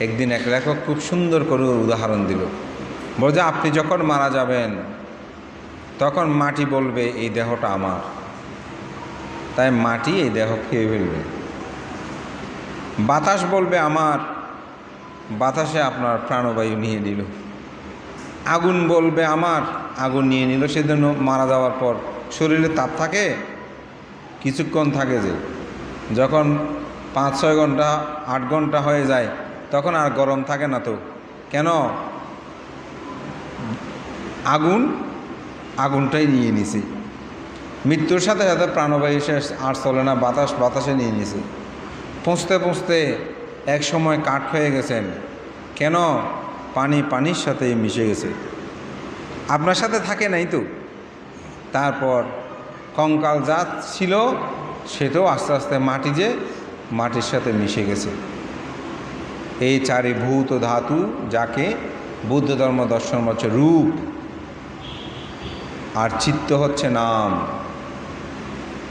একদিন এক লেখক খুব সুন্দর করে উদাহরণ দিল। বলছে আপনি যখন মারা যাবেন, তখন মাটি বলবে, এই দেহটা আমার। তাই মাটি এই দেহ খেয়ে ফেলবে। বাতাস বলবে, আমার। বাতাসে আপনার প্রাণবায়ু নিয়ে নিল। আগুন বলবে, আমার। আগুন নিয়ে নিল। সেজন্য মারা যাওয়ার পর শরীরে তাপ থাকে, কিছুক্ষণ থাকে যে, যখন পাঁচ ছয় ঘণ্টা, আট ঘণ্টা হয়ে যায় তখন আর গরম থাকে না তো। কেন? আগুন, আগুনটাই নিয়ে নিছে। মৃত্যুর সাথে সাথে প্রাণবায়ু শেষ আর চলে না, বাতাস, বাতাসে নিয়ে নিছে। পৌঁছতে পৌঁছতে এক সময় কাঠ হয়ে গেছেন। কেন? পানি পানির সাথে মিশে গেছে। আপনার সাথে থাকে নাই তো? তারপর কঙ্কাল জাত ছিল সেটাও আস্তে আস্তে মাটি যে মাটির সাথে মিশে গেছে। এই চারি ভূত ধাতু যাকে বুদ্ধ ধর্ম দর্শন হচ্ছে রূপ। আর চিত্ত হচ্ছে নাম।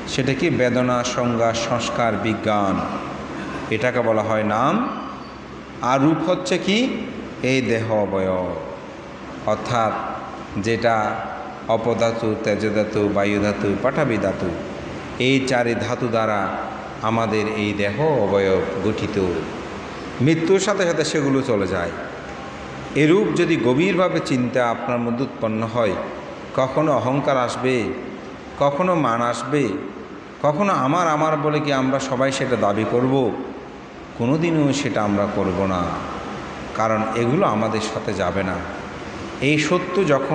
সেটা কি বেদনা, সংজ্ঞা, সংস্কার, বিজ্ঞান এটাকে বলা হয় নাম। আর রূপ হচ্ছে কি? এই দেহ অবয়ব। অর্থাৎ যেটা অপধাতু তেজধাতু বায়ুধাতু পাঠাবি ধাতু এই চারি ধাতু দ্বারা আমাদের এই দেহ অবয়ব গঠিত। মৃত্যুর সাথে সাথে সেগুলো চলে যায়। এরূপ যদি গভীরভাবে চিন্তা আপনার মধ্যে উৎপন্ন হয়, কখনো অহংকার আসবে, কখনো মান আসবে, কখনো আমার আমার বলে কি আমরা সবাই সেটা দাবি করব? কোনো দিনও সেটা আমরা করব না, কারণ এগুলো আমাদের সাথে যাবে না। এই সত্য যখন